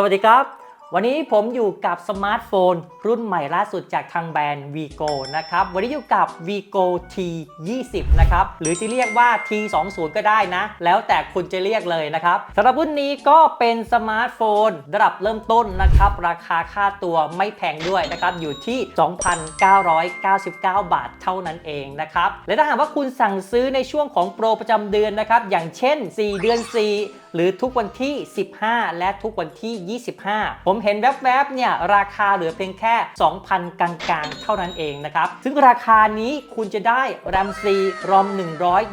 สวัสดีครับ วันนี้ผมอยู่กับสมาร์ทโฟน รุ่นใหม่ล่าสุดจากทางแบรนด์ Vigo นะครับ วันนี้อยู่กับ Vigo T 20นะครับ หรือจะเรียกว่า T 2 0ก็ได้นะ แล้วแต่คุณจะเรียกเลยนะครับสำหรับรุ่นนี้ก็เป็นสมาร์ทโฟน ระดับเริ่มต้นนะครับ ราคาค่าตัวไม่แพงด้วยนะครับ อยู่ที่ 2,999 บาทเท่านั้นเองนะครับ และถ้าหากว่าคุณสั่งซื้อในช่วงของโปรประจำเดือนนะครับ อย่างเช่น 4 เดือน 4หรือทุกวันที่ 15 และทุกวันที่ 25 ผมเห็นแวบๆเนี่ยราคาเหลือเพียงแค่ 2,000 กลางๆ เท่านั้นเองนะครับซึ่งราคานี้คุณจะได้ RAM 4 ROM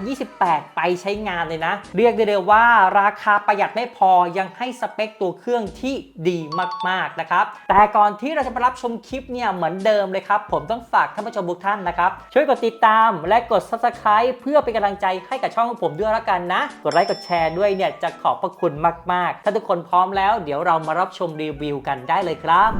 128 ไปใช้งานเลยนะ เรียกได้เลยว่าราคาประหยัดไม่พอยังให้สเปคตัวเครื่องที่ดีมากๆนะครับแต่ก่อนที่เราจะไปรับชมคลิปเนี่ยเหมือนเดิมเลยครับ ผมต้องฝากท่านผู้ชมทุกท่านนะครับ ช่วยกดติดตามและกด subscribe เพื่อเป็นกำลังใจให้กับช่องของผมด้วยล้วกันนะ กดไลค์กดแชร์ด้วยเนี่ยจะขอบพระคุณมาก ๆ ถ้าทุกคนพร้อมแล้ว เดี๋ยวเรามารับชมรีวิวกันได้เลยครับ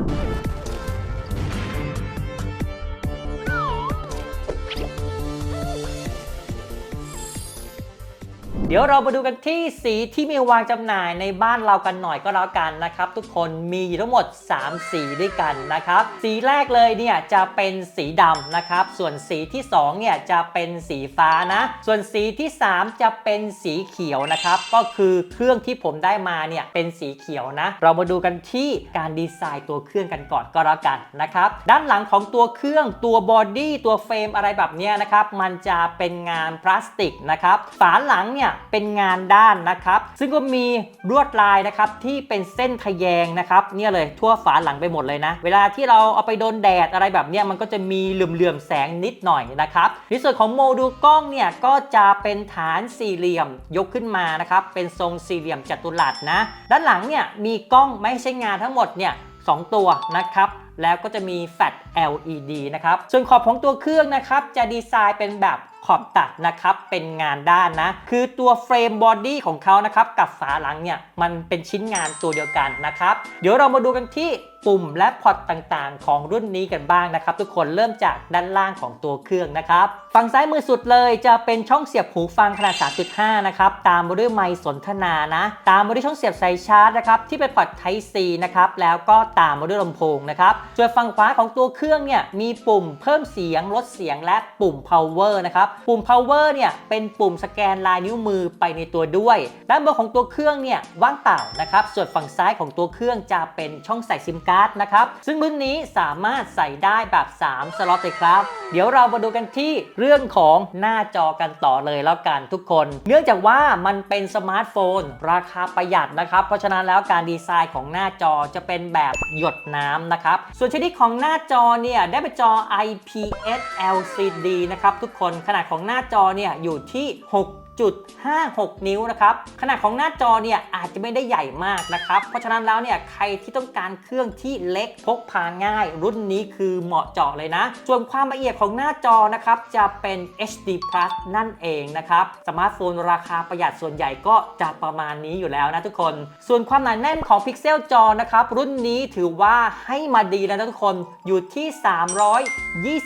เดี๋ยวเรามาดูกันที่สีที่มีวางจำหน่ายในบ้านเรากันหน่อยก็แล้วกันนะครับ ทุกคนมีอยู่ทั้งหมด 3 สีด้วยกันนะครับ สีแรกเลยเนี่ยจะเป็นสีดำนะครับ ส่วนสีที่2เนี่ยจะเป็นสีฟ้านะ ส่วนสีที่ 3 จะเป็นสีเขียวนะครับ ก็คือเครื่องที่ผมได้มาเนี่ยเป็นสีเขียวนะ เรามาดูกันที่การดีไซน์ตัวเครื่องกันก่อนก็แล้วกันนะครับ ด้านหลังของตัวเครื่องตัวบอดี้ตัวเฟรมอะไรแบบเนี้ยนะครับ มันจะเป็นงานพลาสติกนะครับ ฝาหลังเนี่ยเป็นงานด้านนะครับ ซึ่งก็มีลวดลายนะครับที่เป็นเส้นทะแยงนะครับเนี่ยเลยทั่วฝาหลังไปหมดเลยนะ เวลาที่เราเอาไปโดนแดดอะไรแบบเนี้ยมันก็จะมีเหลื่อมๆแสงนิดหน่อยนะครับในส่วนของโมดูลกล้องเนี่ยก็จะเป็นฐานสี่เหลี่ยมยกขึ้นมานะครับเป็นทรงสี่เหลี่ยมจัตุรัสนะ ด้านหลังเนี่ยมีกล้องไม่ใช้งานทั้งหมดเนี่ยสองตัวนะครับ แล้วก็จะมีแฟลช LED นะครับ ส่วนขอบของตัวเครื่องนะครับ จะดีไซน์เป็นแบบขอบตัดนะครับเป็นงานด้านนะ คือตัวเฟรมบอดี้ของเขานะครับกับฝาหลังเนี่ยมันเป็นชิ้นงานตัวเดียวกันนะครับ เดี๋ยวเรามาดูกันที่ ปุ่มและพอร์ตต่างๆ ของรุ่นนี้กันบ้างนะครับ ทุกคนเริ่มจากด้านล่างของตัวเครื่องนะครับ ฝั่งซ้ายมือสุดเลยจะเป็นช่องเสียบหูฟังขนาด 3.5 นะครับ ตามมาด้วยไมค์สนทนานะ ตามมาด้วยช่องเสียบสายชาร์จนะครับที่เป็นพอร์ต Type C นะครับ แล้วก็ตามมาด้วยลำโพงนะครับส่วนฝั่งขวาของตัวเครื่องเนี่ยมีปุ่มเพิ่มเสียงลดเสียงและปุ่ม power นะครับปุ่ม power เนี่ยเป็นปุ่มสแกนลายนิ้วมือไปในตัวด้วย ด้านบนของตัวเครื่องเนี่ยว่างเปล่านะครับส่วนฝั่งซ้ายของตัวเครื่องจะเป็นช่องใส่ซิมการ์ดนะครับ ซึ่งรุ่นนี้สามารถใส่ได้แบบ 3 สล็อตเลยครับ เดี๋ยวเรามาดูกันที่เรื่องของหน้าจอกันต่อเลยแล้วกันทุกคน เนื่องจากว่ามันเป็นสมาร์ทโฟน ราคาประหยัดนะครับ เพราะฉะนั้นแล้วการดีไซน์ของหน้าจอจะเป็นแบบหยดน้ำนะครับ ส่วนชนิดของหน้าจอเนี่ยได้เป็นจอ IPS LCD นะครับทุกคนขนาดของหน้าจอเนี่ยอยู่ที่ 6 6.56 นิ้วนะครับ ขนาดของหน้าจอเนี่ยอาจจะไม่ได้ใหญ่มากนะครับ เพราะฉะนั้นแล้วเนี่ยใครที่ต้องการเครื่องที่เล็กพกพาง่าย รุ่นนี้คือเหมาะเจาะเลยนะ ส่วนความละเอียดของหน้าจอนะครับจะเป็น HD Plus นั่นเองนะครับสมาร์ทโฟนราคาประหยัดส่วนใหญ่ก็จะประมาณนี้อยู่แล้วนะทุกคน ส่วนความหนาแน่นของพิกเซลจอนะครับรุ่นนี้ถือว่าให้มาดีแล้วนะทุกคนอยู่ที่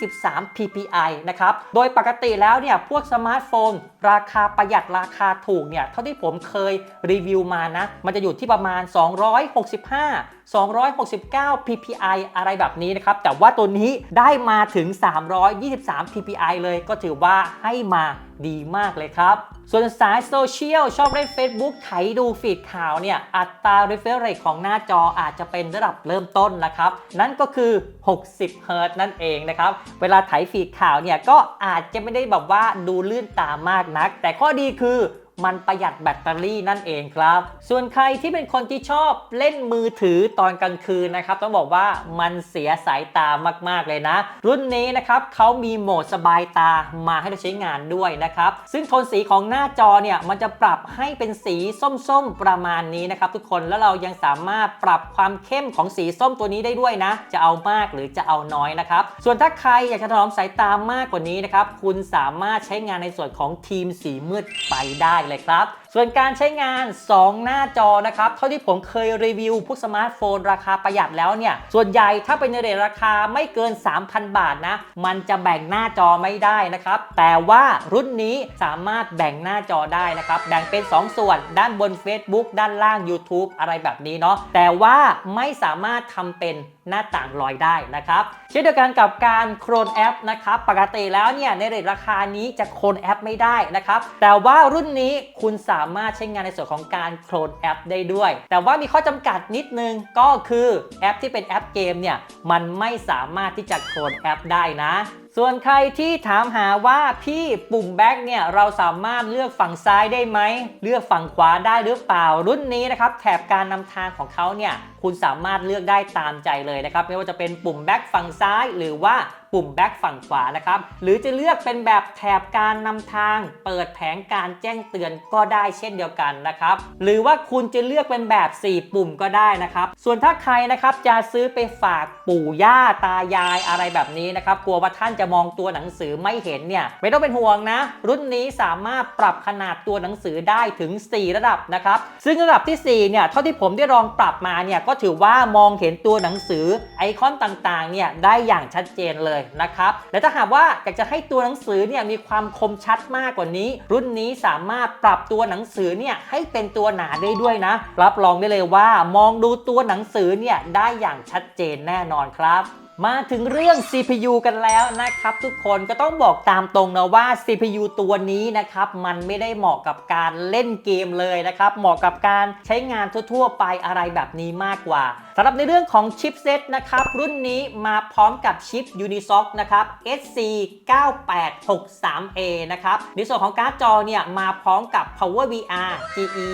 323 ppi นะครับโดยปกติแล้วเนี่ยพวกสมาร์ทโฟนราคาประหยัดราคาถูกเนี่ยเท่าที่ผมเคยรีวิวมานะ มันจะอยู่ที่ประมาณ 265 269 ppi อะไรแบบนี้นะครับ แต่ว่าตัวนี้ได้มาถึง 323 ppi เลยก็ถือว่าให้มาดีมากเลยครับ ส่วนสายโซเชียลชอบเล่น Facebook ไถดูฟีดข่าวเนี่ย อัตรา refresh rate ของหน้าจออาจจะเป็นระดับเริ่มต้นนะครับ นั่นก็คือ 60เฮิรต์นั่นเองนะครับ เวลาไถฟีดข่าวเนี่ย ก็อาจจะไม่ได้แบบว่าดูลื่นตามากนัก แต่ข้อดีคือ มันประหยัดแบตเตอรี่นั่นเองครับ ส่วนใครที่เป็นคนที่ชอบเล่นมือถือตอนกลางคืนนะครับ ต้องบอกว่ามันเสียสายตามาก ๆ เลยนะ รุ่นนี้นะครับเขามีโหมดสบายตามาให้เราใช้งานด้วยนะครับ ซึ่งโทนสีของหน้าจอเนี่ยมันจะปรับให้เป็นสีส้ม ๆ ประมาณนี้นะครับทุกคนแล้วเรายังสามารถปรับความเข้มของสีส้มตัวนี้ได้ด้วยนะ จะเอามากหรือจะเอาน้อยนะครับ ส่วนถ้าใครอยากจะถนอมสายตามากกว่านี้นะครับคุณสามารถใช้งานในส่วนของทีมสีมืดไปได้เลยครับส่วนการใช้งาน 2 หน้าจอนะครับ เท่าที่ผมเคยรีวิวพวกสมาร์ทโฟนราคาประหยัดแล้วเนี่ย ส่วนใหญ่ถ้าเป็นในเรทราคาไม่เกิน 3,000 บาทนะ มันจะแบ่งหน้าจอไม่ได้นะครับ แต่ว่ารุ่นนี้สามารถแบ่งหน้าจอได้นะครับ แบ่งเป็น 2 ส่วนด้านบน Facebook ด้านล่าง YouTube อะไรแบบนี้เนาะ แต่ว่าไม่สามารถทำเป็นหน้าต่างลอยได้นะครับ เช่นเดียวกันกับการโคลนแอปนะครับ ปกติแล้วเนี่ยในเรทราคานี้จะโคลนแอปไม่ได้นะครับ แต่ว่ารุ่นนี้คุณสาามารถใช้งานในส่วนของการโคลนแอปได้ด้วย แต่ว่ามีข้อจำกัดนิดนึงก็คือแอปที่เป็นแอปเกมเนี่ยมันไม่สามารถที่จะโคลนแอปได้นะส่วนใครที่ถามหาว่าพี่ปุ่มแบ็กเนี่ยเราสามารถเลือกฝั่งซ้ายได้ไหม เลือกฝั่งขวาได้หรือเปล่ารุ่นนี้นะครับแถบการนำทางของเขาเนี่ยคุณสามารถเลือกได้ตามใจเลยนะครับ ไม่ว่าจะเป็นปุ่มแบ็กฝั่งซ้ายหรือว่า ปุ่มแบ็กฝั่งขวานะครับ หรือจะเลือกเป็นแบบแถบการนำทาง เปิดแผงการแจ้งเตือนก็ได้เช่นเดียวกันนะครับ หรือว่าคุณจะเลือกเป็นแบบ 4 ปุ่มก็ได้นะครับ ส่วนถ้าใครนะครับจะซื้อไปฝากปู่ย่าตายายอะไรแบบนี้นะครับ กลัวว่าท่านจะมองตัวหนังสือไม่เห็นเนี่ย ไม่ต้องเป็นห่วงนะ รุ่นนี้สามารถปรับขนาดตัวหนังสือได้ถึง 4 ระดับนะครับ ซึ่งระดับทีสี่4 เนี่ย เท่าที่ผมได้ลองปรับมาเนี่ย ก็ถือว่ามองเห็นตัวหนังสือไอคอนต่างๆ เนี่ย ได้อย่างชัดเจนเลยนะครับ และถ้าหากว่าอยากจะให้ตัวหนังสือเนี่ยมีความคมชัดมากกว่านี้ รุ่นนี้สามารถปรับตัวหนังสือเนี่ยให้เป็นตัวหนาได้ด้วยนะ รับรองได้เลยว่ามองดูตัวหนังสือเนี่ยได้อย่างชัดเจนแน่นอนครับมาถึงเรื่อง CPU กันแล้วนะครับ ทุกคนก็ต้องบอกตามตรงนะว่า CPU ตัวนี้นะครับ มันไม่ได้เหมาะกับการเล่นเกมเลยนะครับ เหมาะกับการใช้งานทั่ว ๆ ไปอะไรแบบนี้มากกว่าำหรับในเรื่องของชิปเซตนะครับ รุ่นนี้มาพร้อมกับชิป Unisoc นะครับ SC 9863A นะครับ ในส่วนของการ์ดจอเนี่ยมาพร้อมกับ Power VR GE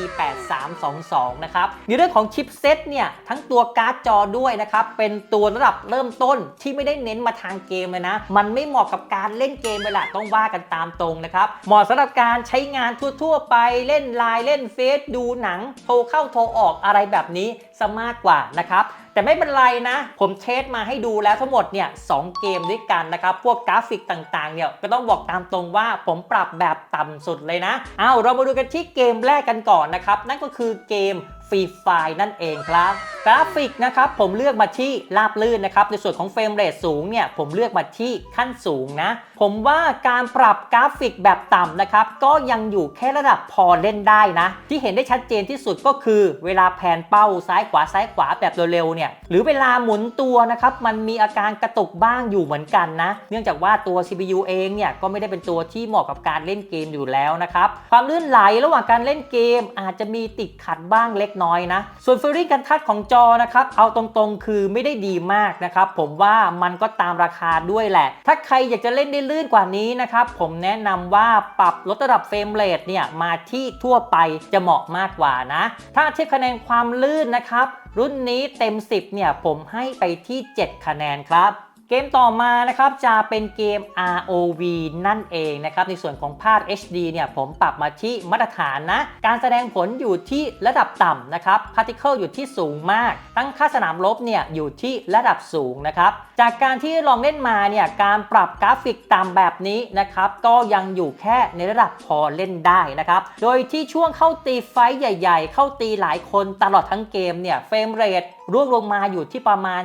8322 นะครับ ในเรื่องของชิปเซตเนี่ยทั้งตัวการ์ดจอด้วยนะครับ เป็นตัวระดับเริ่มต้นที่ไม่ได้เน้นมาทางเกมเลยนะ มันไม่เหมาะกับการเล่นเกมเวลาต้องว่ากันตามตรงนะครับ เหมาะสำหรับการใช้งานทั่วๆ ไปเล่นไลน์เล่นเฟซดูหนังโทรเข้าโทรออกอะไรแบบนี้ซะมากกว่านะครับแต่ไม่เป็นไรนะ ผมเทสมาให้ดูแล้วทั้งหมดเนี่ยสเกมด้วยกันนะครับ พวกกราฟิกต่างๆเนี่ยก็ต้องบอกตามตรงว่าผมปรับแบบต่ำสุดเลยนะเอาเรามาดูกันที่เกมแรกกันก่อนนะครับ นั่นก็คือเกมฟรีไฟนั่นเองครับ กราฟิกนะครับผมเลือกมาที่ราบลื่นนะครับในส่วนของเฟรมเรทสูงเนี่ยผมเลือกมาที่ขั้นสูงนะผมว่าการปรับกราฟิกแบบต่ำนะครับ ก็ยังอยู่แค่ระดับพอเล่นได้นะ ที่เห็นได้ชัดเจนที่สุดก็คือ เวลาแผนเป้าซ้ายขวาซ้ายขวาแบบเร็วๆเนี่ยหรือเวลาหมุนตัวนะครับมันมีอาการกระตุกบ้างอยู่เหมือนกันนะ เนื่องจากว่าตัว CPU เองเนี่ยก็ไม่ได้เป็นตัวที่เหมาะกับการเล่นเกมอยู่แล้วนะครับความลื่นไหลระหว่างการเล่นเกมอาจจะมีติดขัดบ้างเล็กน้อยนะ ส่วนฟิลลิ่งการทัดของจอนะครับเอาตรงๆ คือไม่ได้ดีมากนะครับผมว่ามันก็ตามราคาด้วยแหละ ถ้าใครอยากจะเล่นได้ลื่นกว่านี้นะครับ ผมแนะนำว่าปรับลดระดับเฟรมเรทเนี่ยมาที่ทั่วไปจะเหมาะมากกว่านะ ถ้าเทียบคะแนนความลื่นนะครับ รุ่นนี้เต็ม 10เนี่ยผมให้ไปที่ 7 คะแนนครับ เกมต่อมานะครับจะเป็นเกม ROV นั่นเองนะครับในส่วนของภาพ HD เนี่ยผมปรับมาที่มาตรฐานนะ การแสดงผลอยู่ที่ระดับต่ำนะครับ Particle อยู่ที่สูงมาก ตั้งค่าสนามลบเนี่ยอยู่ที่ระดับสูงนะครับ จากการที่ลองเล่นมาเนี่ยการปรับกราฟิกต่ำแบบนี้นะครับก็ยังอยู่แค่ในระดับพอเล่นได้นะครับ โดยที่ช่วงเข้าตีไฟท์ใหญ่ ๆ เข้าตีหลายคนตลอดทั้งเกมเนี่ยเฟรมเรทร่วงลงมาอยู่ที่ประมาณ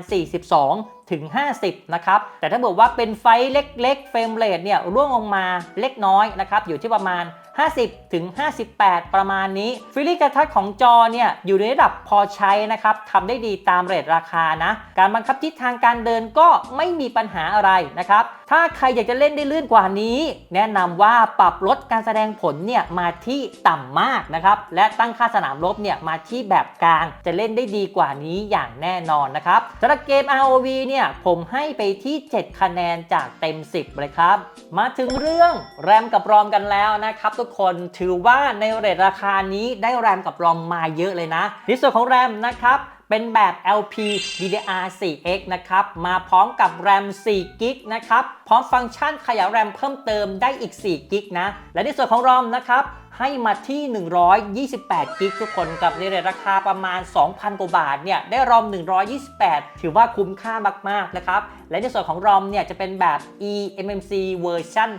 42 ถึง 50 นะครับ แต่ถ้าบอกว่าเป็นไฟเล็กๆเฟรมเรทเนี่ยร่วงลงมาเล็กน้อยนะครับ อยู่ที่ประมาณ 50 ถึง 58 ประมาณนี้ ฟิลิกระทัดของจอเนี่ย อยู่ในระดับพอใช้นะครับทำได้ดีตามเรทราคานะ การบังคับทิศทางการเดินก็ไม่มีปัญหาอะไรนะครับ ถ้าใครอยากจะเล่นได้ลื่นกว่านี้ แนะนำว่าปรับลดการแสดงผลเนี่ย มาที่ต่ำมากนะครับ และตั้งค่าสนามรบเนี่ย มาที่แบบกลาง จะเล่นได้ดีกว่านี้อย่างแน่นอนนะครับสำหรับเกม ROV เนี่ย ผมให้ไปที่ 7 คะแนนจากเต็ม 10 เลยครับ มาถึงเรื่องแรมกับรอมกันแล้วนะครับทุกคน ถือว่าในเรทราคานี้ได้แรมกับรอมมาเยอะเลยนะในส่วนของแรมนะครับเป็นแบบ LP DDR4X นะครับ มาพร้อมกับแรม4 g b นะครับ พร้อมฟังก์ชันขยายแรมเพิ่มเติมได้อีก4 g b นะ และในส่วนของ ROM นะครับให้มาที่ 128กิกทุกคนกับในเรทราคาประมาณ 2,000 กว่าบาทเนี่ยได้รอม 128 ถือว่าคุ้มค่ามาก ๆ นะครับ และในส่วนของรอมเนี่ยจะเป็นแบบ eMMC เวอร์ชัน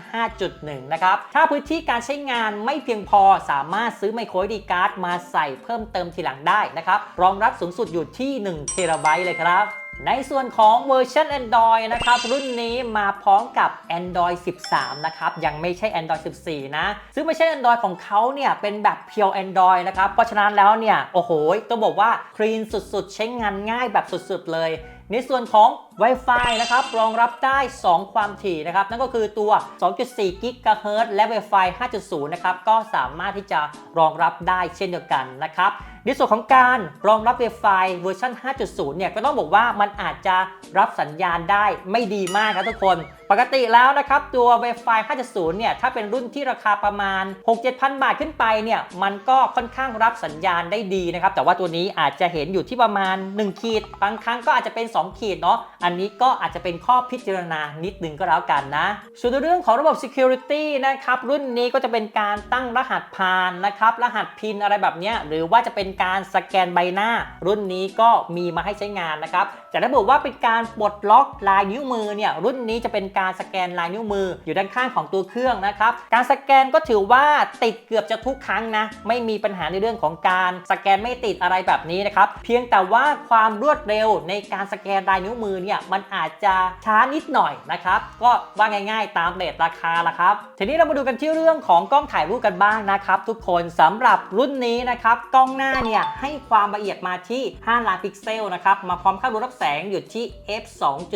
5.1 นะครับ ถ้าพื้นที่การใช้งานไม่เพียงพอสามารถซื้อไมโคร SD การ์ดมาใส่เพิ่มเติมทีหลังได้นะครับ รองรับสูงสุดอยู่ที่1เทราไบต์เลยครับ ในส่วนของเวอร์ชัน Android นะครับ รุ่นนี้มาพร้อมกับ Android 13 นะครับ ยังไม่ใช่ Android 14 นะ ซึ่งไม่ใช่ Android ของเขาเนี่ย เป็นแบบเพียว Android นะครับ เพราะฉะนั้นแล้วเนี่ย โอ้โห ต้องบอกว่าคลีนสุดๆ ใช้งานง่ายแบบสุดๆ เลย ในส่วนของ Wi-Fi นะครับรองรับได้ 2 ความถี่นะครับ นั่นก็คือตัว 2.4 GHz และ Wi-Fi 5.0 นะครับ ก็สามารถที่จะรองรับได้เช่นเดียวกันนะครับในส่วนของการรองรับ Wi-Fi เวอร์ชัน5.0 เนี่ย ก็ต้องบอกว่ามันอาจจะรับสัญญาณได้ไม่ดีมากครับทุกคน ปกติแล้วนะครับตัว Wi-Fi 5.0 เนี่ยถ้าเป็นรุ่นที่ราคาประมาณ 6-7,000 บาทขึ้นไปเนี่ยมันก็ค่อนข้างรับสัญญาณได้ดีนะครับแต่ว่าตัวนี้อาจจะเห็นอยู่ที่ประมาณ 1 ขีด บางครั้งก็อาจจะเป็น 2 ขีดเนาะอันนี้ก็อาจจะเป็นข้อพิจารณานิดนึงก็แล้วกันนะ ส่วนในเรื่องของระบบ Security นะครับรุ่นนี้ก็จะเป็นการตั้งรหัสผ่านนะครับรหัสพินอะไรแบบเนี้ยหรือว่าจะเป็นการสแกนใบหน้า รุ่นนี้ก็มีมาให้ใช้งานนะครับแต่ถ้าบอกว่าเป็นการปลดล็อกลายนิ้วมือเนี่ยรุ่นนี้จะเป็นการการสแกนลายนิ้วมืออยู่ด้านข้างของตัวเครื่องนะครับการสแกนก็ถือว่าติดเกือบจะทุกครั้งนะ ไม่มีปัญหาในเรื่องของการสแกนไม่ติดอะไรแบบนี้นะครับเพียงแต่ว่าความรวดเร็วในการสแกนลายนิ้วมือเนี่ยมันอาจจะช้านิดหน่อยนะครับก็ว่าง่าย ๆ ตามเรทราคาละครับทีนี้เรามาดูกันที่เรื่องของกล้องถ่ายรูปกันบ้างนะครับทุกคนสำหรับรุ่นนี้นะครับกล้องหน้าเนี่ยให้ความละเอียดมาที่ 5 ล้านพิกเซลนะครับมาพร้อมค่ารูรับแสงอยู่ที่ f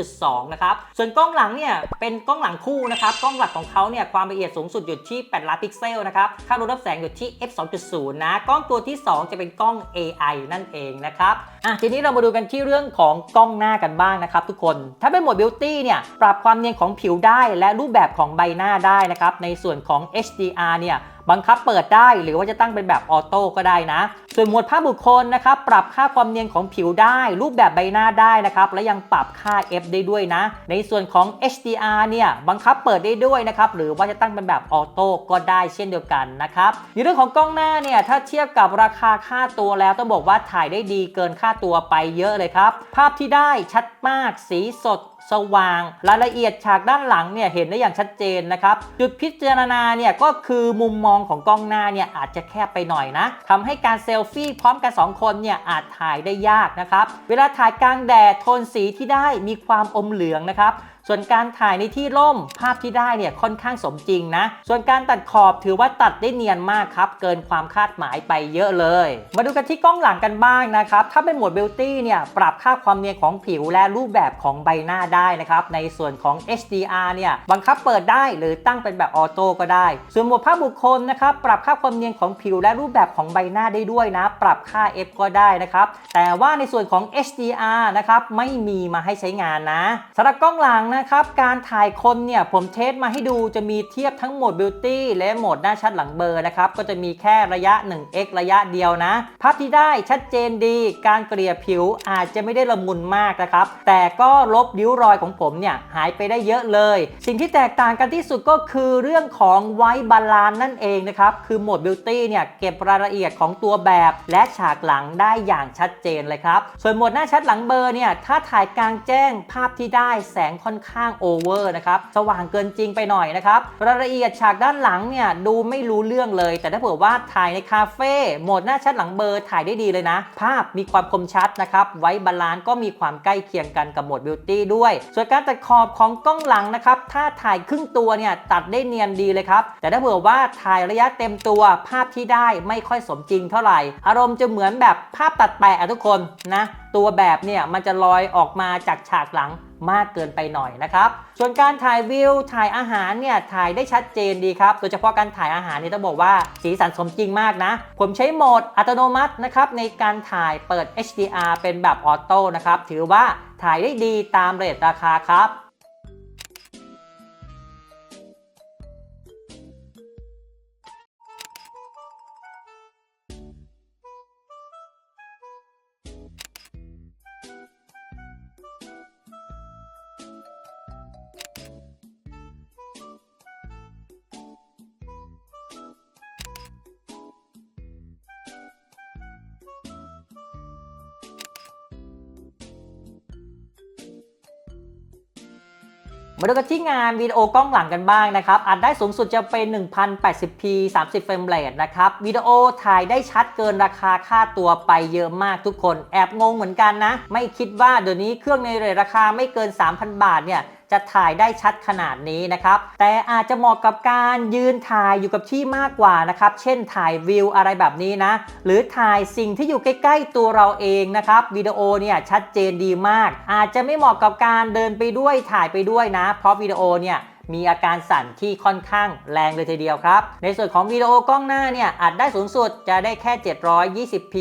2.2 นะครับส่วนกล้องหลังเนี่ยเป็นกล้องหลังคู่นะครับ กล้องหลักของเขาเนี่ยความละเอียดสูงสุดอยู่ที่ 8 ล้านพิกเซลนะครับ ค่ารูรับแสงอยู่ที่ f 2.0 นะ กล้องตัวที่ 2 จะเป็นกล้อง AI นั่นเองนะครับอะทีนี้เรามาดูกันที่เรื่องของกล้องหน้ากันบ้างนะครับทุกคน ถ้าเป็นโหมด Beauty เนี่ย ปรับความเนียนของผิวได้ และรูปแบบของใบหน้าได้นะครับ ในส่วนของ HDR เนี่ย บังคับเปิดได้หรือว่าจะตั้งเป็นแบบออโต้ก็ได้นะ ส่วนหมวดภาพบุคคลนะครับปรับค่าความเนียนของผิวได้ รูปแบบใบหน้าได้นะครับและยังปรับค่า f ได้ด้วยนะ ในส่วนของ HDR เนี่ยบังคับเปิดได้ด้วยนะครับหรือว่าจะตั้งเป็นแบบออโต้ก็ได้เช่นเดียวกันนะครับในเรื่องของกล้องหน้าเนี่ยถ้าเทียบกับราคาค่าตัวแล้วต้องบอกว่าถ่ายได้ดีเกินค่าตัวไปเยอะเลยครับภาพที่ได้ชัดมากสีสด สว่าง รายละเอียดฉากด้านหลังเนี่ยเห็นได้อย่างชัดเจนนะครับจุดพิจารณาเนี่ยก็คือมุมมองของกล้องหน้าเนี่ยอาจจะแคบไปหน่อยนะทำให้การเซลฟี่พร้อมกัน 2 คนเนี่ยอาจถ่ายได้ยากนะครับ เวลาถ่ายกลางแดดโทนสีที่ได้มีความอมเหลืองนะครับ ส่วนการถ่ายในที่ร่มภาพที่ได้เนี่ยค่อนข้างสมจริงนะ ส่วนการตัดขอบถือว่าตัดได้เนียนมากครับ เกินความคาดหมายไปเยอะเลย มาดูกันที่กล้องหลังกันบ้างนะครับ ถ้าเป็นโหมด Beauty เนี่ยปรับค่าความเนียนของผิวและรูปแบบของใบหน้าได้นะครับ ในส่วนของ HDR เนี่ยบังคับเปิดได้หรือตั้งเป็นแบบออโต้ก็ได้ ส่วนโหมดภาพบุคคลนะครับปรับค่าความเนียนของผิวและรูปแบบของใบหน้าได้ด้วยนะ ปรับค่า f ก็ได้นะครับ แต่ว่าในส่วนของ HDR นะครับไม่มีมาให้ใช้งานนะสำหรับกล้องหลังนะครับ การถ่ายคนเนี่ยผมเทสมาให้ดูจะมีเทียบทั้งโหมด Beauty และโหมดหน้าชัดหลังเบอร์นะครับ ก็จะมีแค่ระยะ 1x ระยะเดียวนะ ภาพที่ได้ชัดเจนดี การเกลี่ยผิวอาจจะไม่ได้ละมุนมากนะครับ แต่ก็ลบริ้วรอยของผมเนี่ยหายไปได้เยอะเลย สิ่งที่แตกต่างกันที่สุดก็คือเรื่องของไวบาลานนั่นเองนะครับ คือโหมด Beauty เนี่ยเก็บรายละเอียดของตัวแบบและฉากหลังได้อย่างชัดเจนเลยครับ ส่วนโหมดหน้าชัดหลังเบอร์เนี่ยถ้าถ่ายกลางแจ้งภาพที่ได้แสงค่อนข้างโอเวอร์นะครับ สว่างเกินจริงไปหน่อยนะครับ รายละเอียดฉากด้านหลังเนี่ยดูไม่รู้เรื่องเลย แต่ถ้าเผื่อว่าถ่ายในคาเฟ่โหมดหน้าชัดหลังเบอร์ถ่ายได้ดีเลยนะ ภาพมีความคมชัดนะครับ ไว้บาลานซ์ก็มีความใกล้เคียงกันกับโหมดบิวตี้ด้วย ส่วนการตัดขอบของกล้องหลังนะครับ ถ้าถ่ายครึ่งตัวเนี่ยตัดได้เนียนดีเลยครับ แต่ถ้าเผื่อว่าถ่ายระยะเต็มตัวภาพที่ได้ไม่ค่อยสมจริงเท่าไหร่ อารมณ์จะเหมือนแบบภาพตัดแปะทุกคนนะ ตัวแบบเนี่ยมันจะลอยออกมาจากฉากหลัง มากเกินไปหน่อยนะครับ ส่วนการถ่ายวิวถ่ายอาหารเนี่ยถ่ายได้ชัดเจนดีครับ โดยเฉพาะการถ่ายอาหารนี่ต้องบอกว่าสีสันสมจริงมากนะ ผมใช้โหมดอัตโนมัตินะครับในการถ่ายเปิด HDR เป็นแบบออโต้นะครับ ถือว่าถ่ายได้ดีตามเรทราคาครับ มาดูกันที่งานวิดีโอกล้องหลังกันบ้างนะครับอัดได้สูงสุดจะเป็น 1080p 30เฟรมเรทนะครับวิดีโอถ่ายได้ชัดเกินราคาค่าตัวไปเยอะมากทุกคน แอบงงเหมือนกันนะ ไม่คิดว่าเดี๋ยวนี้เครื่องในเรทราคาไม่เกิน 3,000 บาทเนี่ย จะถ่ายได้ชัดขนาดนี้นะครับ แต่อาจจะเหมาะกับการยืนถ่ายอยู่กับที่มากกว่านะครับ เช่นถ่ายวิวอะไรแบบนี้นะ หรือถ่ายสิ่งที่อยู่ใกล้ๆตัวเราเองนะครับ วิดีโอเนี่ยชัดเจนดีมาก อาจจะไม่เหมาะกับการเดินไปด้วยถ่ายไปด้วยนะ เพราะวิดีโอเนี่ย มีอาการสั่นที่ค่อนข้างแรงเลยทีเดียวครับ ในส่วนของวิดีโอกล้องหน้าเนี่ยอัดได้สูงสุดจะได้แค่ 720p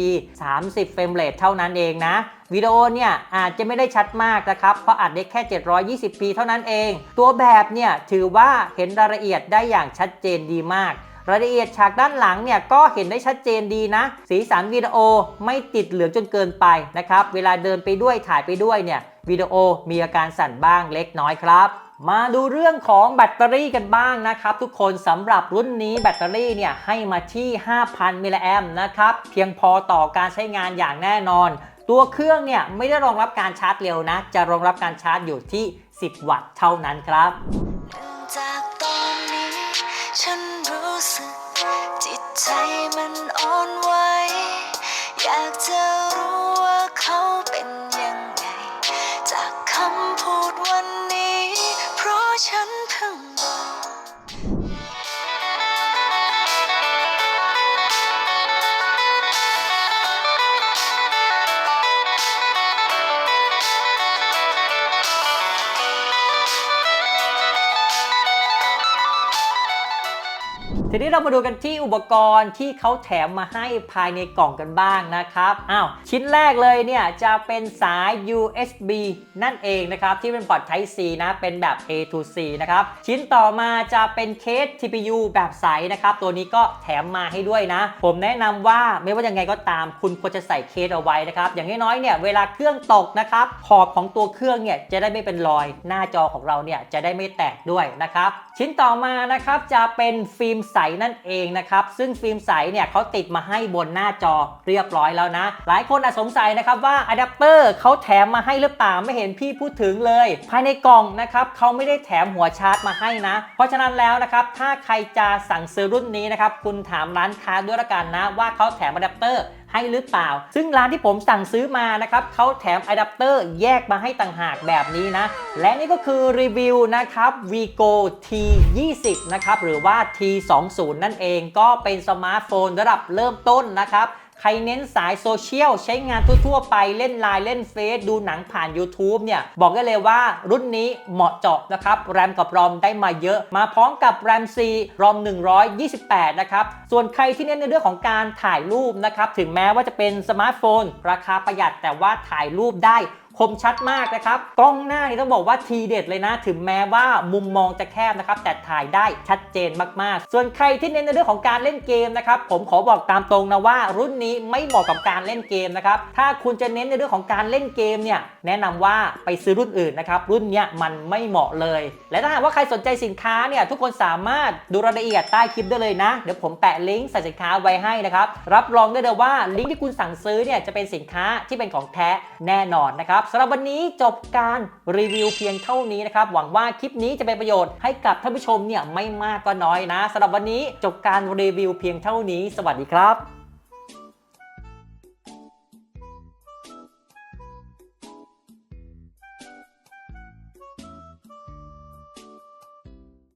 30เฟรมเรทเท่านั้นเองนะวิดีโอเนี่ยอาจจะไม่ได้ชัดมากนะครับ เพราะอัดได้แค่ 720p เท่านั้นเอง ตัวแบบเนี่ยถือว่าเห็นรายละเอียดได้อย่างชัดเจนดีมาก รายละเอียดฉากด้านหลังเนี่ยก็เห็นได้ชัดเจนดีนะ สีสันวิดีโอไม่ติดเหลืองจนเกินไปนะครับ เวลาเดินไปด้วยถ่ายไปด้วยเนี่ยวิดีโอมีอาการสั่นบ้างเล็กน้อยครับ มาดูเรื่องของแบตเตอรี่กันบ้างนะครับทุกคนสำหรับรุ่นนี้แบตเตอรี่เนี่ยให้มาที่ 5,000 มิลลิแอมนะครับ เพียงพอต่อการใช้งานอย่างแน่นอน ตัวเครื่องเนี่ยไม่ได้รองรับการชาร์จเร็วนะ จะรองรับการชาร์จอยู่ที่ 10 วัตต์เท่านั้นครับ ทีนี้เรามาดูกันที่อุปกรณ์ที่เขาแถมมาให้ภายในกล่องกันบ้างนะครับอ้าวชิ้นแรกเลยเนี่ยจะเป็นสาย USB นั่นเองนะครับที่เป็นพอร์ต Type C นะเป็นแบบ A to C นะครับชิ้นต่อมาจะเป็นเคส TPU แบบใสนะครับตัวนี้ก็แถมมาให้ด้วยนะ ผมแนะนำว่าไม่ว่ายังไงก็ตามคุณควรจะใส่เคสเอาไว้นะครับอย่างน้อยๆเนี่ยเวลาเครื่องตกนะครับขอบของตัวเครื่องเนี่ยจะได้ไม่เป็นรอย หน้าจอของเราเนี่ยจะได้ไม่แตกด้วยนะครับชิ้นต่อมานะครับจะเป็นฟิล์มใสนั่นเองนะครับ ซึ่งฟิล์มใสเนี่ยเขาติดมาให้บนหน้าจอเรียบร้อยแล้วนะ หลายคนอาจสงสัยนะครับว่าอะแดปเตอร์เขาแถมมาให้หรือเปล่าไม่เห็นพี่พูดถึงเลย ภายในกล่องนะครับเขาไม่ได้แถมหัวชาร์จมาให้นะ เพราะฉะนั้นแล้วนะครับถ้าใครจะสั่งซื้อรุ่นนี้นะครับคุณถามร้านค้าด้วยละกันนะว่าเขาแถมอะแดปเตอร์ ให้หรือเปล่า ซึ่งร้านที่ผมสั่งซื้อมานะครับเขาแถมอะแดปเตอร์แยกมาให้ต่างหากแบบนี้นะ และนี่ก็คือรีวิวนะครับ Vigo T20 นะครับหรือว่า T20 นั่นเองก็เป็นสมาร์ทโฟนระดับเริ่มต้นนะครับ ครเน้นสายโซเชียลใช้งานทั่วๆไปเล่นไลน์เล่นเฟซดูหนังผ่าน YouTube เนี่ย บอกได้เลยว่ารุ่นนี้เหมาะเจาะนะครับ แรมกับรอมได้มาเยอะ มาพร้อมกับแรม C รอม 128 นะครับ ส่วนใครที่เน้นในเรื่องของการถ่ายรูปนะครับ ถึงแม้ว่าจะเป็นสมาร์ทโฟน ราคาประหยัดแต่ว่าถ่ายรูปได้ คมชัดมากนะครับ กล้องหน้านี่ต้องบอกว่าทีเด็ดเลยนะ ถึงแม้ว่ามุมมองจะแคบนะครับ แต่ถ่ายได้ชัดเจนมากๆ ส่วนใครที่เน้นในเรื่องของการเล่นเกมนะครับ ผมขอบอกตามตรงนะว่า รุ่นนี้ไม่เหมาะกับการเล่นเกมนะครับ ถ้าคุณจะเน้นในเรื่องของการเล่นเกมเนี่ย แนะนำว่าไปซื้อรุ่นอื่นนะครับ รุ่นเนี้ยมันไม่เหมาะเลย และถ้าหากว่าใครสนใจสินค้าเนี่ย ทุกคนสามารถดูรายละเอียดใต้คลิปได้เลยนะ เดี๋ยวผมแปะลิงก์ใส่สินค้าไว้ให้นะครับ รับรองได้เลยว่าลิงก์ที่คุณสั่งซื้อเนี่ยจะเป็นสินค้าที่เป็นของแท้แน่นอนนะครับสำหรับวันนี้จบการรีวิวเพียงเท่านี้นะครับ หวังว่าคลิปนี้จะเป็นประโยชน์ให้กับท่านผู้ชมเนี่ยไม่มากก็น้อยนะสำหรับวันนี้จบการรีวิวเพียงเท่านี้ สวัสดีครับ